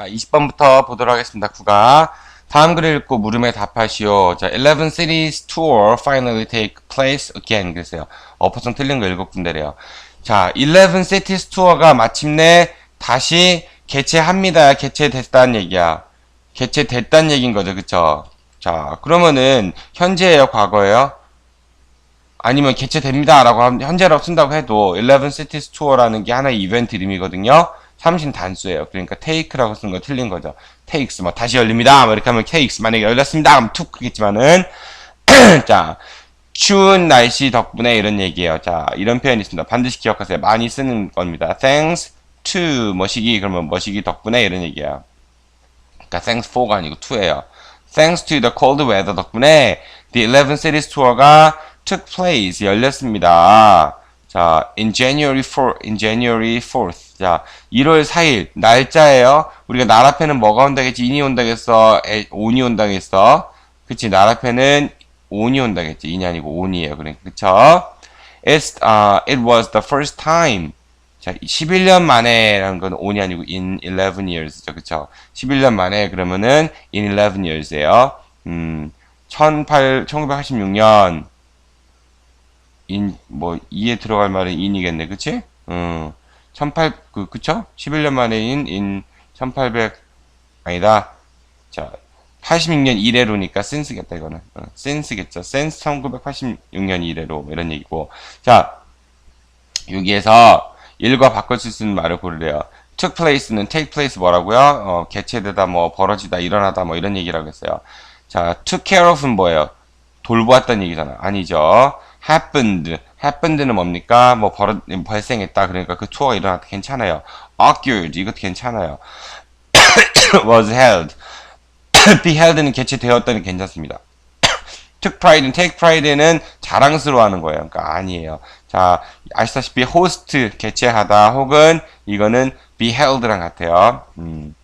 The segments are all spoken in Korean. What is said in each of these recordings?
자, 20번부터 보도록 하겠습니다. 구가. 다음 글을 읽고 물음에 답하시오. 자, 11 cities tour finally take place again. 그랬어요. 어퍼성 틀린 거 일곱 군데래요. 자, 11 cities tour가 마침내 다시 개최합니다. 개최됐다는 얘기야. 개최됐다는 얘기인 거죠. 그쵸? 자, 그러면은 현재예요, 과거예요? 아니면 개최됩니다. 라고 하면 현재라고 쓴다고 해도 11 cities tour라는 게 하나의 이벤트 이름이거든요. 삼신 단수예요. 그러니까 take라고 쓴거 틀린 거죠. takes 뭐 다시 열립니다. 뭐 이렇게 하면 takes 만약에 열렸습니다. 그럼 툭 크겠지만은 자 추운 날씨 덕분에 이런 얘기예요. 자 이런 표현이 있습니다. 반드시 기억하세요. 많이 쓰는 겁니다. thanks to 뭐시기 그러면 뭐시기 덕분에 이런 얘기예요. 그러니까 thanks for가 아니고 to예요. thanks to the cold weather 덕분에 the 11 cities tour가 took place 열렸습니다. 자, in January 4, in January 4th. 자, 1월 4일 날짜예요. 우리가 날 앞에는 뭐가 온다겠지? 인이 온다겠어? 에, 온이 온다겠어? 그치? 날 앞에는 온이 온다겠지? 인이 아니고 온이에요. 그러니까 그쵸? It's, uh, it was the first time. 자, 11년 만에라는 건 온이 아니고 in 11 years죠. 그쵸? 11년 만에 그러면은 in 11 years예요. 음, 18, 1986년 인, 뭐, 이에 들어갈 말은 인이겠네, 그치? 음, 18, 그, 그쵸? 11년 만에 인, 인, 1800, 아니다. 자, 86년 이래로니까 센스겠다, 이거는. 어, 센스겠죠. 센스 1986년 이래로, 이런 얘기고. 자, 여기에서 일과 바꿔 쓸수 있는 말을 고르래요. took place는 take place 뭐라고요? 어, 개최되다, 뭐, 벌어지다, 일어나다, 뭐, 이런 얘기라고 했어요. 자, took care of는 뭐예요? 돌보았다는 얘기잖아. 아니죠. happened. Happened는 뭡니까? 뭐 벌어, 발생했다. 그러니까 그 투어가 일어났다. 괜찮아요. occurred. 이것도 괜찮아요. was held. be held는 개최되었다는 괜찮습니다. took pride는 take pride는 자랑스러워하는 거예요. 그러니까 아니에요. 자, 아시다시피 host 개최하다 혹은 이거는 be held랑 같아요. 음.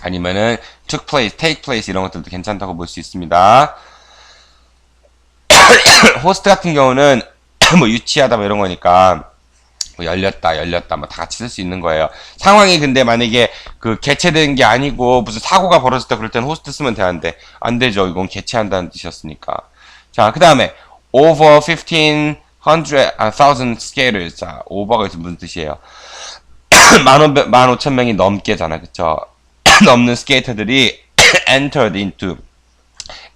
아니면은 took place, take place 이런 것들도 괜찮다고 볼 수 있습니다. 호스트 같은 경우는 뭐 유치하다 뭐 이런 거니까 뭐 열렸다 열렸다 뭐 다 같이 쓸 수 있는 거예요. 상황이 근데 만약에 그 개최된 게 아니고 무슨 사고가 벌어졌다 그럴 때는 호스트 쓰면 되는데 안 되죠. 이건 개최한다는 뜻이었으니까. 자, 그 다음에 over 1500 아, thousand skaters. 자, over가 여기서 무슨 뜻이에요? 만, 오, 만 오천 명이 넘게잖아. 그쵸? 넘는 스케이터들이 entered into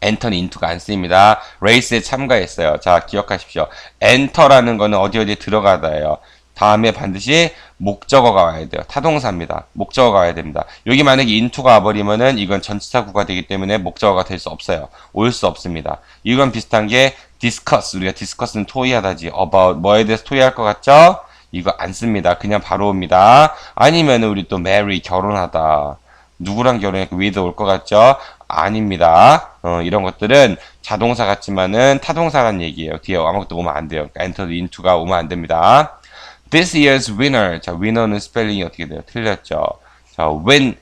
엔터는 인투가 안 쓰입니다. 레이스에 참가했어요. 자, 기억하십시오. 엔터라는 거는 어디 어디 들어가다예요. 다음에 반드시 목적어가 와야 돼요. 타동사입니다. 목적어가 와야 됩니다. 여기 만약에 인투가 와버리면은 이건 전치사구가 되기 때문에 목적어가 될 수 없어요. 올 수 없습니다. 이건 비슷한 게 discuss. 우리가 discuss는 토의하다지. about 뭐에 대해서 토의할 것 같죠? 이거 안 씁니다. 그냥 바로 옵니다. 아니면은 우리 또 marry 결혼하다. 누구랑 결혼했고 with 올 것 같죠? 아닙니다. 어, 이런 것들은 자동사 같지만은 타동사란 얘기예요. 뒤에 아무것도 오면 안 돼요. 그러니까 enter into가 오면 안 됩니다. This year's winner. 자, winner는 스펠링이 어떻게 돼요? 틀렸죠. 자, win.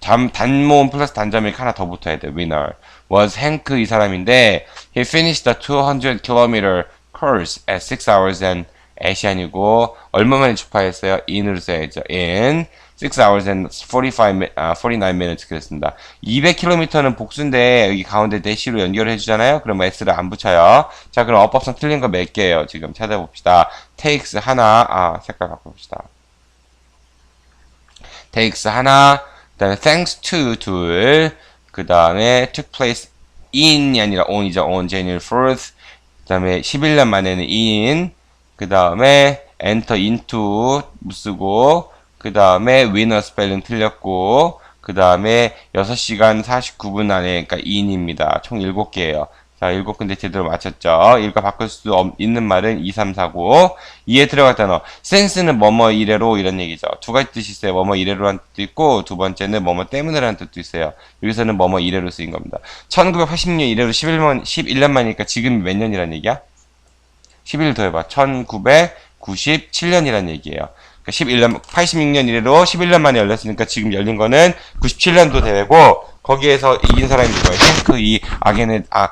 잠, 단모음 플러스 단점이 하나 더 붙어야 돼요. winner. was Hank 이 사람인데 he finished the 200 km course at 6 hours and at이 아니고 얼마 만에 주파했어요? in으로 써야죠. in 6 hours and 45, uh, 49 minutes 그랬습니다. 200km는 복수인데 여기 가운데 대시로 연결해 주잖아요. 그럼 s를 안 붙여요. 자, 그럼 어법상 틀린 거 몇 개예요? 지금 찾아봅시다. takes 하나, 아, 색깔 바꿔봅시다. takes 하나, 그 다음에 thanks to 둘, 그 다음에 took place in이 아니라 on이죠. on January 4th. 그 다음에 11년 만에는 in, 그 다음에 enter into 쓰고, 그 다음에 winner 스펠링 틀렸고, 그 다음에 6시간 49분 안에, 그러니까 in입니다. 총 7개예요. 자, 7군데 제대로 맞췄죠. 일과 바꿀 수 없, 있는 말은 2, 3, 4, 9. 2에 들어갈 단어. 센스는 뭐뭐 이래로 이런 얘기죠. 두 가지 뜻이 있어요. 뭐뭐 이래로란 뜻도 있고, 두 번째는 뭐뭐 때문에라는 뜻도 있어요. 여기서는 뭐뭐 이래로 쓰인 겁니다. 1980년 이래로 11년, 11년 만이니까 지금 몇 년이란 얘기야? 11 더해봐. 1997년이란 얘기예요. 11년, 86년 이래로 11년 만에 열렸으니까 지금 열린 거는 97년도 대회고, 거기에서 이긴 사람이 누구예요? 탱크 이 아게네, 아,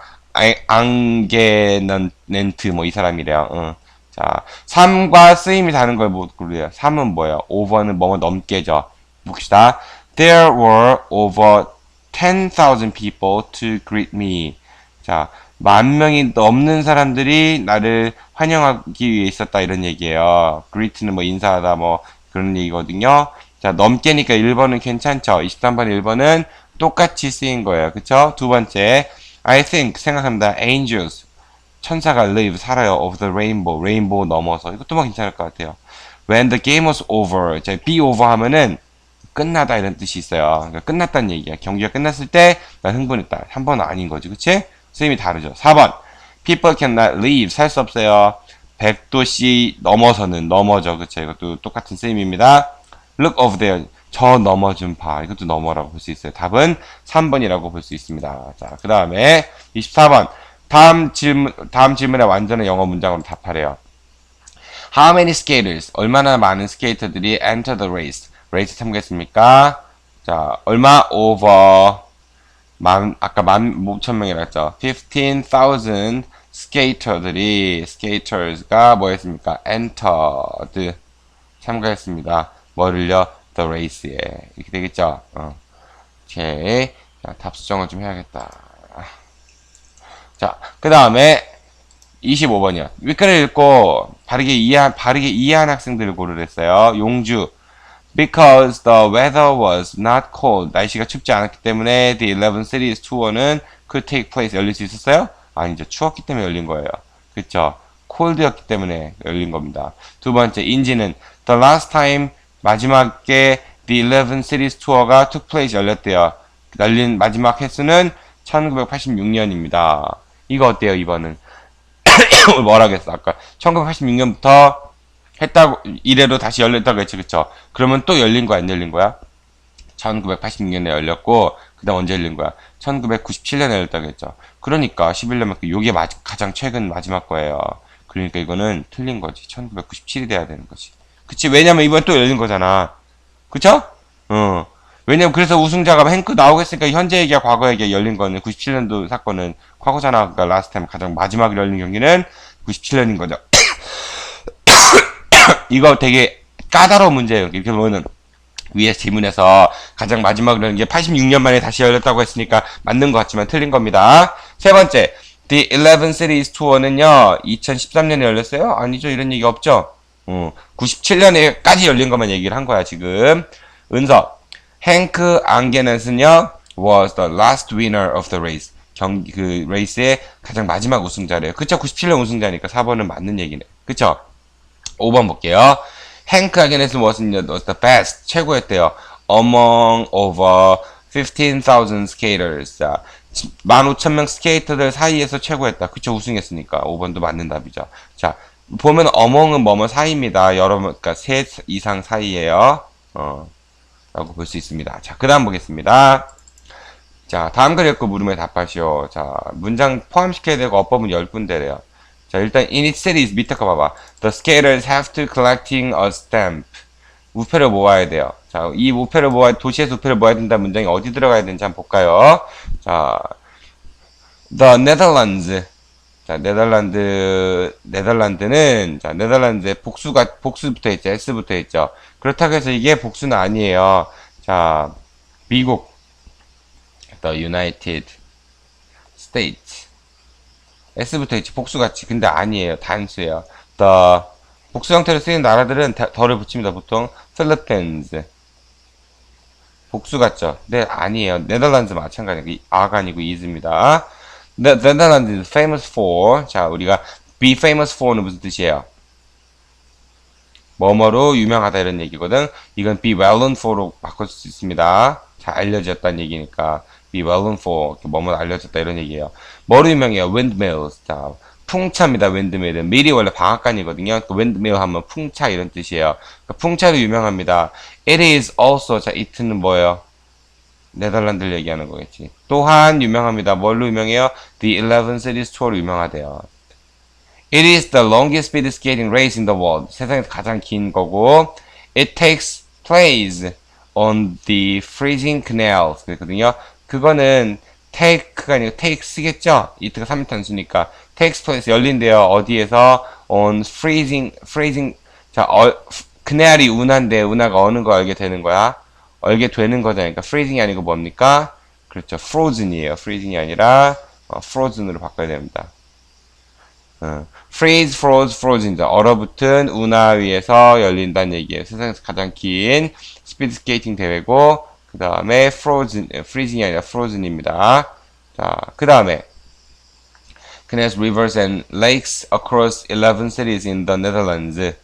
앙게넌넨트 뭐 이 사람이래요. 응. 자, 3과 쓰임이 다른 걸못 고르래요. 3은 뭐예요? 5번은 뭐뭐 넘게죠. 봅시다. There were over 10,000 people to greet me. 자, 만 명이 넘는 사람들이 나를 환영하기 위해 있었다 이런 얘기예요. greet는 뭐 인사하다 뭐 그런 얘기거든요. 자, 넘게니까 1번은 괜찮죠. 23번 1번은 똑같이 쓰인 거예요. 그쵸? 두 번째, I think 생각합니다. angels 천사가 live 살아요 of the rainbow rainbow 넘어서 이것도 뭐 괜찮을 것 같아요. When the game was over, 자, be over 하면은 끝나다 이런 뜻이 있어요. 그러니까 끝났다는 얘기야. 경기가 끝났을 때 난 흥분했다. 3번은 아닌 거지, 그치? 선생님이 다르죠. 4번. People cannot leave. 살 수 없어요. 100도씨 넘어서는 넘어져. 그쵸? 이것도 똑같은 쌤입니다. Look over there. 저 넘어 좀 봐. 이것도 넘어라고 볼 수 있어요. 답은 3번이라고 볼 수 있습니다. 자, 그 다음에 24번. 다음 질문, 다음 질문에 완전한 영어 문장으로 답하래요. How many skaters? 얼마나 많은 스케이터들이 enter the race? 레이스 참가했습니까? 자, 얼마? over. 만, 아까 만, 5천 명이라 했죠. 15,000 스케이터들이, 스케이터스가 뭐 했습니까? entered. 참가했습니다. 뭐를요? the race에. 이렇게 되겠죠? 어. 오케이. 자, 답 수정을 좀 해야겠다. 자, 그 다음에 25번이요. 윗글을 읽고 바르게 이해한, 바르게 이해한 학생들을 고르랬어요. 용주. Because the weather was not cold. 날씨가 춥지 않았기 때문에 the 11 cities tour는 could take place. 열릴 수 있었어요? 아니죠. 추웠기 때문에 열린 거예요. 그쵸? cold였기 때문에 열린 겁니다. 두 번째, 인지는 the last time 마지막에 the 11 cities tour가 took place 열렸대요. 열린 마지막 횟수는 1986년입니다. 이거 어때요, 2번은? 뭐라겠어, 아까. 1986년부터 했다고, 이래로 다시 열렸다고 했지, 그쵸? 그러면 또 열린 거야, 안 열린 거야? 1986년에 열렸고, 그 다음 언제 열린 거야? 1997년에 열렸다고 했죠. 그러니까, 11년 만큼 요게 마, 가장 최근 마지막 거예요. 그러니까 이거는 틀린 거지. 1997이 돼야 되는 거지. 그치? 왜냐면 이번 또 열린 거잖아. 그쵸? 어. 왜냐면 그래서 우승자가 행크 나오겠으니까 현재 얘기야 과거 얘기야 열린 거는 97년도 사건은 과거잖아. 그러니까 라스트 타임 가장 마지막에 열린 경기는 97년인 거죠. 이거 되게 까다로운 문제예요. 이렇게 보면은 위에 질문에서 가장 마지막으로 열린 게 86년 만에 다시 열렸다고 했으니까 맞는 것 같지만 틀린 겁니다. 세 번째, The 11 Cities Tour는요 2013년에 열렸어요? 아니죠. 이런 얘기 없죠. 어, 97년에까지 열린 것만 얘기를 한 거야 지금. 은서, 행크 앙게넨스는요 was the last winner of the race. 경기 그 레이스의 가장 마지막 우승자래요. 그쵸? 97년 우승자니까 4번은 맞는 얘기네. 그쵸? 5번 볼게요. 행크 아게네스 was the best 최고였대요. among over 15,000 skaters. 자, 15,000명 스케이터들 사이에서 최고였다. 그쵸? 우승했으니까 5번도 맞는 답이죠. 자, 보면 among은 뭐뭐 사이입니다. 여러 그러니까 셋 이상 사이에요. 어. 라고 볼 수 있습니다. 자, 그 다음 보겠습니다. 자, 다음 글 읽고 물음에 답하시오. 자, 문장 포함시켜야 되고 어법은 10군데래요. 자, 일단 in its cities 밑에 거 봐봐. The skaters have to collecting a stamp. 우표를 모아야 돼요. 자, 이 우표를 모아 도시에서 우표를 모아야 된다 문장이 어디 들어가야 되는지 한번 볼까요? 자, the Netherlands. 자, 네덜란드, 네덜란드는, 자, 네덜란드에 복수가, 복수 붙어 있죠. S 붙어 있죠. 그렇다고 해서 이게 복수는 아니에요. 자, 미국, the United States. S 붙어 있지. 복수같이. 근데 아니에요. 단수예요. the, 복수 형태로 쓰이는 나라들은 다- 더를 붙입니다. 보통, Philippines. 복수 같죠? 네, 아니에요. 네덜란드 마찬가지예요. 아가 아니고 is입니다. The Netherlands is famous for. 자, 우리가 be famous for는 무슨 뜻이에요? 뭐뭐로 유명하다 이런 얘기거든. 이건 be well known for로 바꿀 수 있습니다. 잘 알려졌다는 얘기니까 be well known for 뭐뭐 알려졌다 이런 얘기예요. 뭐로 유명해요? windmills. 자, 풍차입니다. windmill은 밀이 원래 방앗간이거든요. 그 windmill 하면 풍차 이런 뜻이에요. 그러니까 풍차로 유명합니다. It is also 자, it는 뭐예요? 네덜란드를 얘기하는 거겠지. 또한 유명합니다. 뭘로 유명해요? The 11 Cities Tour로 유명하대요. It is the longest speed skating race in the world. 세상에서 가장 긴 거고, it takes place on the freezing canals. 그랬거든요. 그거는 take가 아니고 takes겠죠? 이트가 3인 단수니까. takes place 열린대요. 어디에서? on freezing, freezing. 자, 어, 그날이 운한데, 운하가 어느 거 알게 되는 거야? 얼게 되는 거잖아요. 그러니까 freezing이 아니고 뭡니까? 그렇죠. frozen이에요. freezing이 아니라 어, frozen으로 바꿔야 됩니다. 어, freeze, froze, frozen이죠. 얼어붙은 운하 위에서 열린다는 얘기예요. 세상에서 가장 긴 스피드 스케이팅 대회고 그 다음에 frozen, freezing이 아니라 frozen입니다. 자, 그 다음에 connects rivers and lakes across 11 cities in the Netherlands.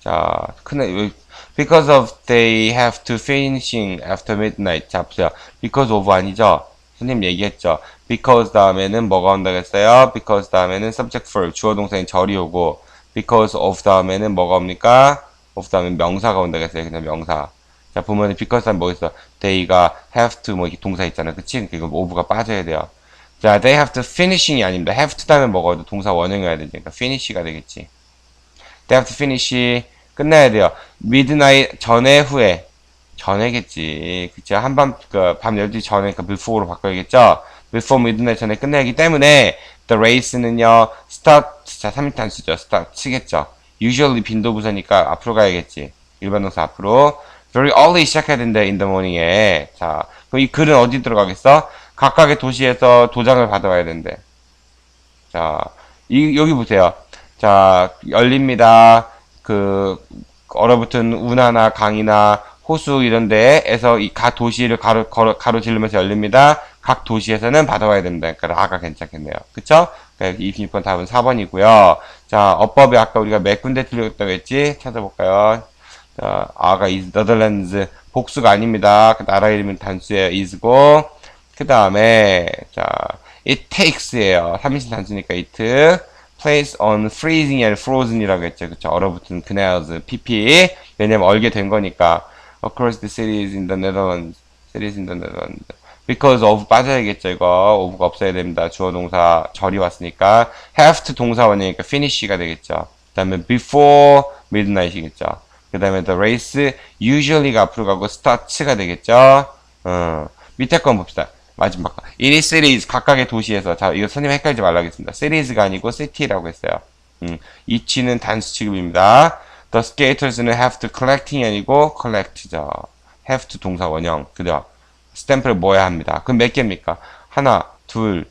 자, 큰 because of they have to finishing after midnight. 자, 보세요. because of 아니죠? 선생님 얘기했죠. because 다음에는 뭐가 온다고 했어요? because 다음에는 subject for 주어 동사인 절이 오고 because of 다음에는 뭐가 옵니까? of 다음에 명사가 온다고 했어요. 그냥 명사. 자, 보면 because 다음에 뭐 있어? they가 have to 뭐 이렇게 동사 있잖아요. 그치? 그러니까 이거 of가 빠져야 돼요. 자, they have to finishing이 아닙니다. have to 다음에 와도 동사 원형이어야 되니까 finish가 되겠지. they have to finish 끝나야 돼요. midnight 전에 후에 전에겠지. 그치? 한밤 그밤 12시 전에 그 before로 바꿔야겠죠. before midnight 전에 끝내야 하기 때문에 the race는요. start 자 3인 단수죠. start 치겠죠. usually 빈도 부사니까 앞으로 가야겠지. 일반 동사 앞으로 very early 시작해야 된다 in the morning에. 자, 그럼 이 글은 어디 들어가겠어? 각각의 도시에서 도장을 받아와야 된대. 자, 이, 여기 보세요. 자, 열립니다. 그, 얼어붙은 운하나 강이나 호수 이런 데에서 이 각 도시를 가로, 가로, 가로지르면서 열립니다. 각 도시에서는 받아와야 됩니다. 그러니까 라가 괜찮겠네요. 그쵸? 그러니까 26번 답은 4번이고요. 자, 어법에 아까 우리가 몇 군데 틀렸다고 했지? 찾아볼까요? 자, 아가 is Netherlands. 복수가 아닙니다. 그 나라 이름은 단수예요. is고. 그 다음에, 자, it takes예요. 3인칭 단수니까 it. place on freezing이 아니라 frozen이라고 했죠. 그쵸. 얼어붙은 canals, pp. 왜냐면 얼게 된 거니까. across the cities in the Netherlands. cities in the Netherlands. because of 빠져야겠죠. 이거. of가 없어야 됩니다. 주어 동사 절이 왔으니까. have to 동사 원이니까 finish가 되겠죠. 그 다음에 before midnight이겠죠. 그 다음에 the race usually가 앞으로 가고 starts가 되겠죠. 어, 밑에 건 봅시다. 마지막 거. it is cities 각각의 도시에서 자 이거 선생님 헷갈리지 말라고 했습니다. cities가 아니고 city라고 했어요. 음, each는 단수 취급입니다. the skaters는 have to collecting이 아니고 collect죠. have to 동사 원형 그죠? 스탬프를 모아야 합니다. 그럼 몇 개입니까? 하나, 둘,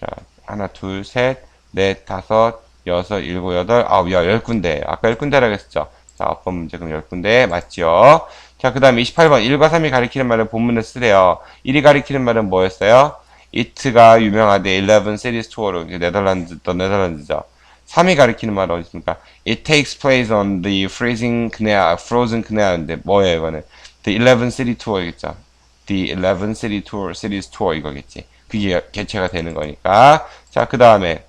자, 하나, 둘, 셋, 넷, 다섯, 여섯, 일곱, 여덟, 아홉, 열, 열 군데. 아까 열 군데라고 했었죠. 자, 어법 문제 그럼 열 군데 맞죠? 자, 그 다음에 28번. 1과 3이 가리키는 말은 본문에 쓰래요. 1이 가리키는 말은 뭐였어요? it가 유명하대 11 cities tour로 네덜란드, 더 네덜란드죠. 3이 가리키는 말은 어디 있습니까? It takes place on the freezing canal, frozen canal인데 뭐예요 이거는? The 11 city tour이겠죠. The 11 city tour, cities tour 이거겠지. 그게 개최가 되는 거니까. 자, 그 다음에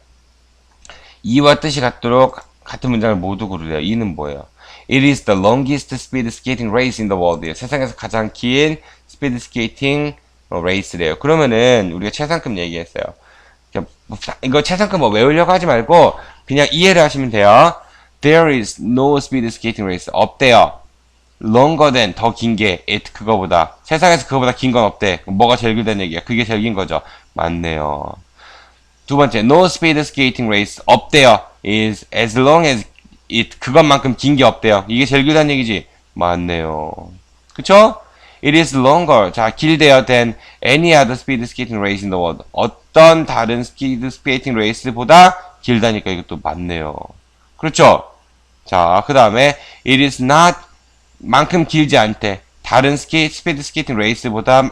이와 뜻이 같도록 같은 문장을 모두 고르래요. 이는 뭐예요? It is the longest speed skating race in the world. 세상에서 가장 긴 스피드 스케이팅 레이스래요. 그러면은 우리가 최상급 얘기했어요. 이거 최상급 뭐 외우려고 하지 말고 그냥 이해를 하시면 돼요. There is no speed skating race. 없대요. longer than 더 긴 게 it 그거보다 세상에서 그거보다 긴 건 없대. 뭐가 제일 길다는 얘기야? 그게 제일 긴 거죠. 맞네요. 두 번째, no speed skating race 없대요. is as long as it 그것만큼 긴 게 없대요. 이게 제일 길다는 얘기지. 맞네요. 그쵸? It is longer. 자, 길대요 than any other speed skating race in the world. 어떤 다른 스피드 스케이팅 레이스보다 길다니까 이것도 맞네요. 그렇죠? 자, 그 다음에 it is not 만큼 길지 않대. 다른 스케이, 스피드 스케이팅 레이스보다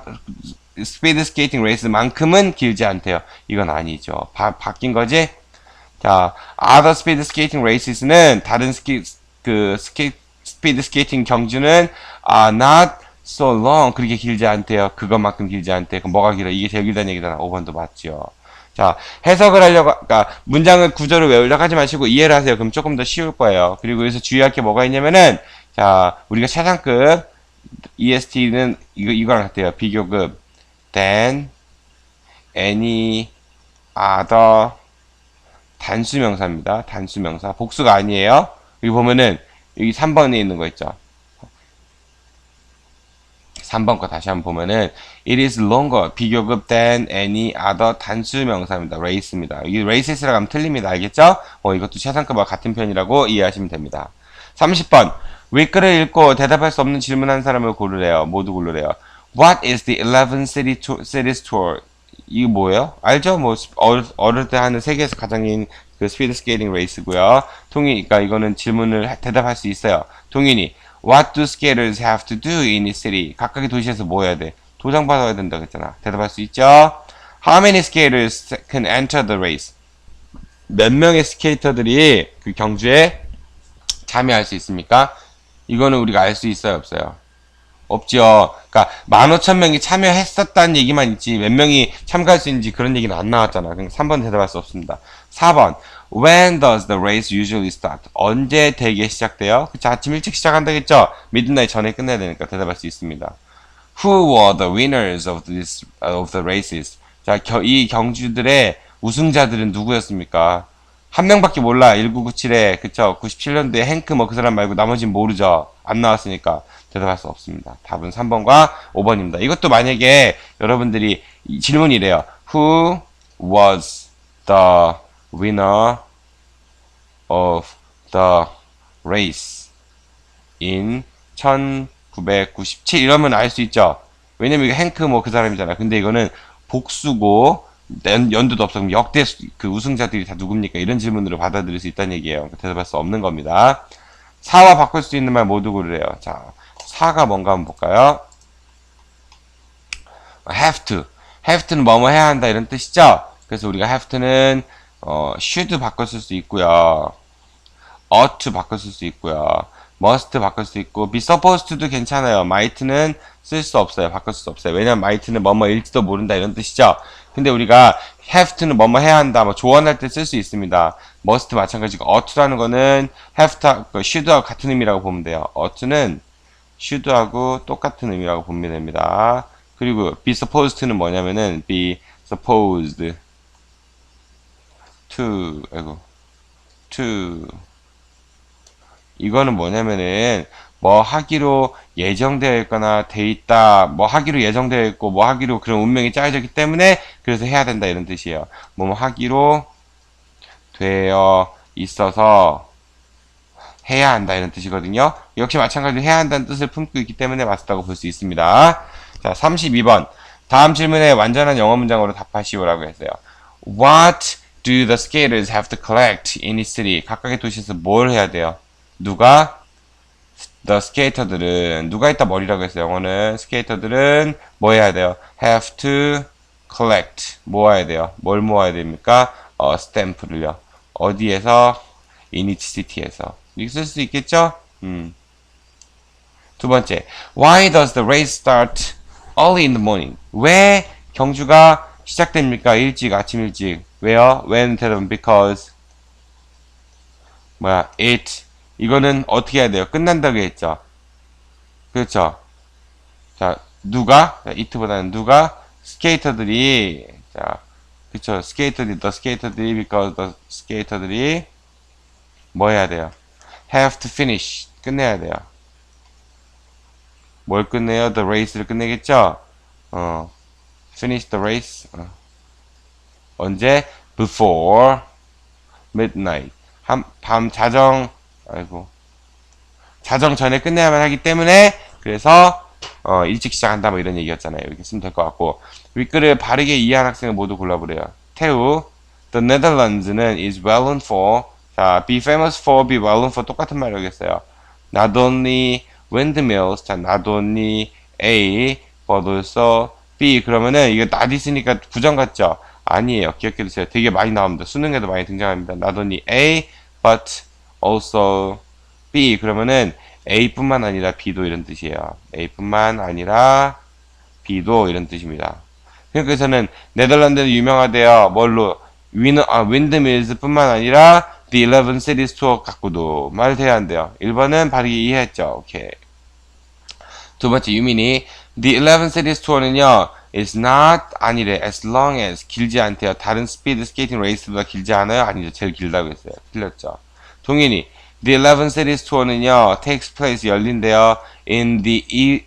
스피드 스케이팅 레이스만큼은 길지 않대요. 이건 아니죠. 바, 바뀐 거지? 자, other speed skating races는 다른 스키, 그, 스케, 스피드 스케이팅 경주는 are not so long. 그렇게 길지 않대요. 그것만큼 길지 않대. 그럼 뭐가 길어? 이게 제일 길다는 얘기잖아. 5번도 맞지요. 자, 해석을 하려고, 그러니까 문장을 구조를 외우려고 하지 마시고 이해를 하세요. 그럼 조금 더 쉬울 거예요. 그리고 여기서 주의할 게 뭐가 있냐면은, 자, 우리가 최상급 EST는 이거 이거랑 같아요. 비교급 than any other 단수 명사입니다. 단수 명사. 복수가 아니에요. 여기 보면은 여기 3번에 있는 거 있죠. 3번 거 다시 한번 보면은 it is longer 비교급 than any other 단수 명사입니다. race입니다. 이게 races라고 하면 틀립니다. 알겠죠? 어, 이것도 최상급과 같은 편이라고 이해하시면 됩니다. 30번 윗글을 읽고 대답할 수 없는 질문한 사람을 고르래요. 모두 고르래요. What is the 11 city to, cities tour? 이거 뭐예요? 알죠? 뭐 어릴, 어릴 때 하는 세계에서 가장 긴그 스피드 스케이팅 레이스고요. 동인, 그러니까 이거는 질문을 하- 대답할 수 있어요. 동인이 What do skaters have to do in this city? 각각의 도시에서 뭐 해야 돼? 도장 받아야 된다 그랬잖아. 대답할 수 있죠? How many skaters can enter the race? 몇 명의 스케이터들이 그 경주에 참여할 수 있습니까? 이거는 우리가 알 수 있어요, 없어요? 없죠. 그러니까 15,000명이 참여했었다는 얘기만 있지 몇 명이 참가할 수 있는지 그런 얘기는 안 나왔잖아. 그러니까 3번 대답할 수 없습니다. 4번 When does the race usually start? 언제 대회 시작돼요? 그쵸, 아침 일찍 시작한다겠죠? 미드나잇 전에 끝내야 되니까 대답할 수 있습니다. Who were the winners of this of the races? 자, 겨- 이 경주들의 우승자들은 누구였습니까? 한 명밖에 몰라. 1997에 그쵸? 97년도에 행크 뭐 그 사람 말고 나머지는 모르죠. 안 나왔으니까 대답할 수 없습니다. 답은 3번과 5번입니다. 이것도 만약에 여러분들이 이 질문이 래요. Who was the winner of the race in 1997 이러면 알 수 있죠. 왜냐면 이거 행크 뭐 그 사람이잖아. 근데 이거는 복수고 연, 연도도 없어. 그럼 역대 수- 그 우승자들이 다 누굽니까? 이런 질문으로 받아들일 수 있다는 얘기예요. 대답할 수 없는 겁니다. 4와 바꿀 수 있는 말 모두 고르래요. 자, 4가 뭔가 한번 볼까요? have to. have to는 뭐뭐 해야 한다 이런 뜻이죠? 그래서 우리가 have to는 어, should 바꿔 쓸 수 있고요. ought to 바꿔 쓸 수 있고요. must 바꿀 수 있고 be supposed to도 괜찮아요. might는 쓸 수 없어요. 바꿀 수 없어요. 왜냐면 might는 뭐뭐 일지도 모른다 이런 뜻이죠. 근데 우리가 have to는 뭐뭐 해야 한다, 뭐 조언할 때 쓸 수 있습니다. must 마찬가지고 ought to라는 거는 have to, 그 should하고 같은 의미라고 보면 돼요. ought는 should하고 똑같은 의미라고 보면 됩니다. 그리고 be supposed to는 뭐냐면은 be supposed to, 아이고, to 이거는 뭐냐면은 뭐 하기로 예정되어 있거나 돼 있다 뭐 하기로 예정되어 있고 뭐 하기로 그런 운명이 짜여져 있기 때문에 그래서 해야 된다 이런 뜻이에요 뭐, 뭐 하기로 되어 있어서 해야 한다 이런 뜻이거든요 역시 마찬가지로 해야 한다는 뜻을 품고 있기 때문에 맞다고 볼 수 있습니다 자 32번 다음 질문에 완전한 영어 문장으로 답하시오라고 했어요 What do the skaters have to collect in each city? 각각의 도시에서 뭘 해야 돼요? 누가? The skater들은 누가 있다 머리라고 했어요. 영어는 스케이터들은 뭐 해야 돼요? have to collect 모아야 돼요. 뭘 모아야 됩니까? 어, 스탬프를요. 어디에서? in each city에서. 쓸수 있겠죠? 음. 두 번째, why does the race start early in the morning? 왜 경주가 시작됩니까? 일찍, 아침 일찍. 왜요? when 대답은 because 뭐야, it 이거는 어떻게 해야 돼요? 끝난다고 했죠. 그렇죠. 자, 누가? 자, it보다는 누가? 스케이터들이 자, 그쵸. 스케이터들이 the 스케이터들이 because the 스케이터들이 뭐 해야 돼요? Have to finish 끝내야 돼요. 뭘 끝내요? The race를 끝내겠죠? 어, finish the race. 어. 언제? Before midnight. 한, 밤 자정, 아이고. 자정 전에 끝내야만 하기 때문에, 그래서, 어, 일찍 시작한다, 뭐 이런 얘기였잖아요. 이렇게 쓰면 될 것 같고. 윗글을 바르게 이해한 학생을 모두 골라보래요. 태우, The Netherlands는 is well known for, 자, be famous for, be well known for 똑같은 말이겠어요. Not only windmills, 자, not only A, but also B. 그러면은, 이거 not 있으니까 부정 같죠? 아니에요. 기억해 두세요. 되게 많이 나옵니다. 수능에도 많이 등장합니다. Not only A, but also B. 그러면은 A뿐만 아니라 B도 이런 뜻이에요. A뿐만 아니라 B도 이런 뜻입니다. 그래서는 네덜란드는 유명하대요. 뭘로? 윈, 아, 윈드밀즈뿐만 아니라 The 11 Cities Tour 갖고도 말돼야 한대요. 1번은 바르게 이해했죠. 오케이. 두 번째 유민이 The 11 Cities Tour는요. is not 아니래. as long as 길지 않대요. 다른 스피드 스케이팅 레이스보다 길지 않아요? 아니죠. 제일 길다고 했어요. 틀렸죠. 동현이 The 11 Cities Tour는요. takes place 열린대요. in the e-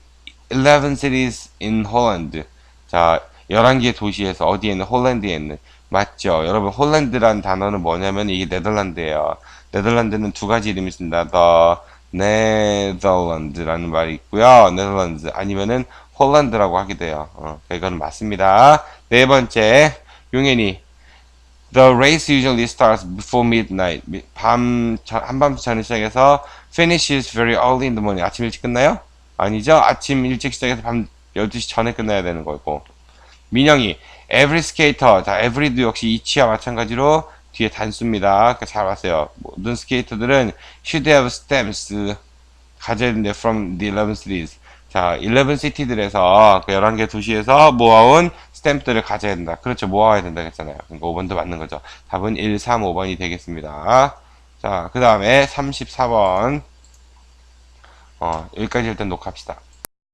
11 cities in Holland. 자, 11개 도시에서 어디에 있는 홀랜드에 있는 맞죠? 여러분 홀랜드란 단어는 뭐냐면 이게 네덜란드예요. 네덜란드는 두 가지 이름이 있습니다. The 네덜란드라는 말이 있고요. 네덜란드 아니면은 홀란드라고 하게 돼요. 어, 이거는 맞습니다. 네 번째 용현이 The race usually starts before midnight. 미- 밤 전- 한밤 전에 시작해서 finishes very early in the morning. 아침 일찍 끝나요? 아니죠. 아침 일찍 시작해서 밤 12시 전에 끝나야 되는 거고. 민영이 every skater. 자, every도 역시 이치와 마찬가지로 뒤에 단수입니다. 그러니까 잘 봤어요. 모든 스케이터들은 should have stamps 가져야 되는데 from the 11 cities. 자, 11 city들에서 그 11개 도시에서 모아온 스탬프들을 가져야 된다. 그렇죠. 모아야 된다 했잖아요. 그러니까 5번도 맞는 거죠. 답은 1, 3, 5번이 되겠습니다. 자, 그 다음에 34번. 어, 여기까지 일단 녹화합시다.